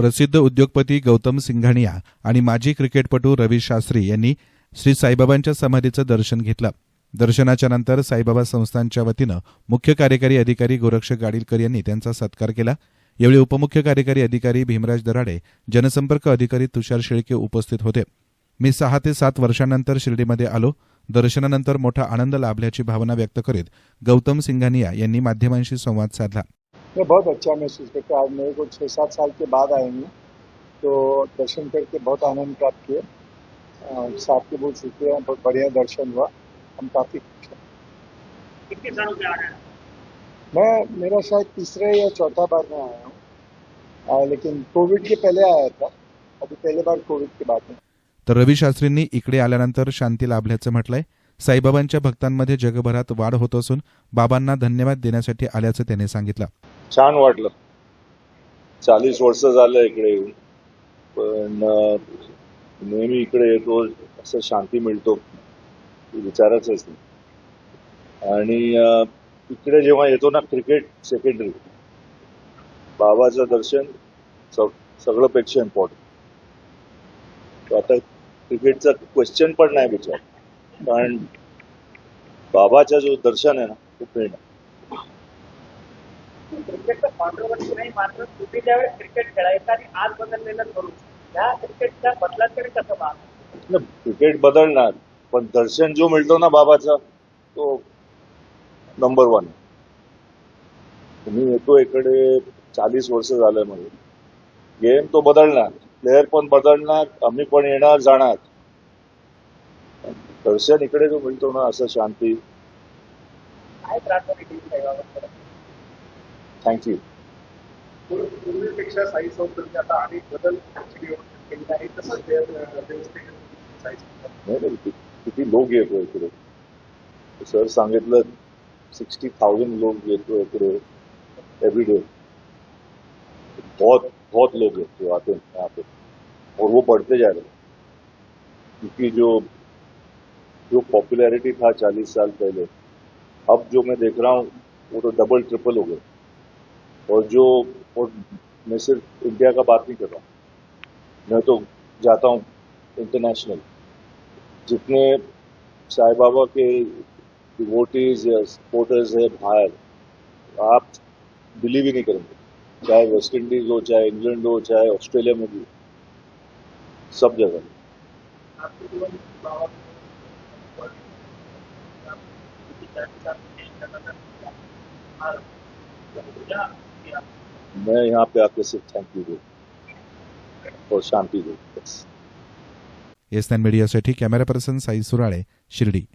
प्रसिद्ध उद्योगपती गौतम सिंघानिया आणि माजी क्रिकेटपटू रवी शास्त्री यांनी श्री साईबाबांच्या समाधीचं दर्शन घेतलं. दर्शनाच्या नंतर साईबाबा संस्थांच्या वतीनं मुख्य कार्यकारी अधिकारी गोरक्ष गाडीलकर यांनी त्यांचा सत्कार केला. यावेळी उपमुख्य कार्यकारी अधिकारी भीमराज दराडे जनसंपर्क अधिकारी तुषार शेळके उपस्थित होते. मी सहा ते सात वर्षांनंतर शिर्डीमध्ये आलो. दर्शनानंतर मोठा आनंद लाभल्याची भावना व्यक्त करीत गौतम सिंघानिया यांनी माध्यमांशी संवाद साधला. मैं बहुत अच्छा महसूस करता हूँ। आज मेरे को छः सात साल के बाद आए हैं तो दर्शन करके बहुत आनंद प्राप्त किए अ, साहब के बहुत शुक्रिया बहुत बढ़िया दर्शन हुआ। हम काफ़ी खुश हैं। कितने सालों से आ रहे हैं? मैं मेरा शायद तीसरा या चौथा बार मैं आया हूँ। लेकिन कोविड के पहले आया था। अभी पहले बार कोविड के बाद में तर रवी शास्त्रींनी इकडे आल्यानंतर शांती लाभल्याचं म्हटलंय साईबाबांच्या भक्तांमध्ये जगभरात वाढ होत असून बाबांना धन्यवाद देण्यासाठी आल्याचं त्याने सांगितलं. छान वाटलं. चाळीस वर्ष झालं इकडे येऊन. पण नेहमी इकडे येतो असं शांती मिळतो. विचारच विचारायचंच नाही. आणि इकडे जेव्हा येतो ना क्रिकेट सेकंडरी बाबाचं दर्शन सगळं सगळंपेक्षा इम्पॉर्टंट आता क्रिकेटचा क्वेश्चन पण नाही विचार कारण बाबाचं जो दर्शन आहे ना ते प्रेरणा. क्रिकेटचं कॉन्ट्रोवर्सी नाही मात्र तुम्ही ज्यावेळेस क्रिकेट खेळायचं आणि आज बदललेलं करू त्या क्रिकेटच्या बदलाकडे कसं पाहता? क्रिकेट बदलणार पण दर्शन जो मिळतो ना बाबाचा तो नंबर वन तुम्ही येतो इकडे चाळीस वर्ष झालं म्हणजे गेम तो बदलणार प्लेअर पण बदलणार आम्ही पण येणार जाणार. दर्शन इकडे जो मिळतो ना असं शांती. काय थँक्यू पूर्वीपेक्षा साई संस्थेचे आता अनेक बदल केलेले आहे तसंच व्यवस्थित साई नाही नाही, कि- किती लोक येतो इकडे सर सांगितलं सिक्सटी थाउज़ेंड लोग येतो इकडे एवरी डे बहुत बहुत लोग हैं जो आते हैं यहाँ पे और वो बढ़ते जा रहे हैं. क्योंकि जो जो पॉपुलैरिटी था चालीस साल पहले अब जो मैं देख रहा हूँ वो तो डबल ट्रिपल हो गए। और जो और मैं सिर्फ़ इंडिया का बात नहीं कर रहा मैं तो जाता हूँ इंटरनेशनल जितने साई बाबा के डिवोटीज या सपोर्टर्स है बाहर, आप बिलीव ही नहीं करेंगे। चाहे वेस्ट इंडीज हो, चाहे इंग्लैंड हो, चाहे ऑस्ट्रेलिया में भी, सब जगह। मैं यहाँ पे आपके सिर्फ़ थैंक यू और शांति दू बस। एस नाईन मीडियासाठी कॅमेरा पर्सन साई सुराळे शिर्डी।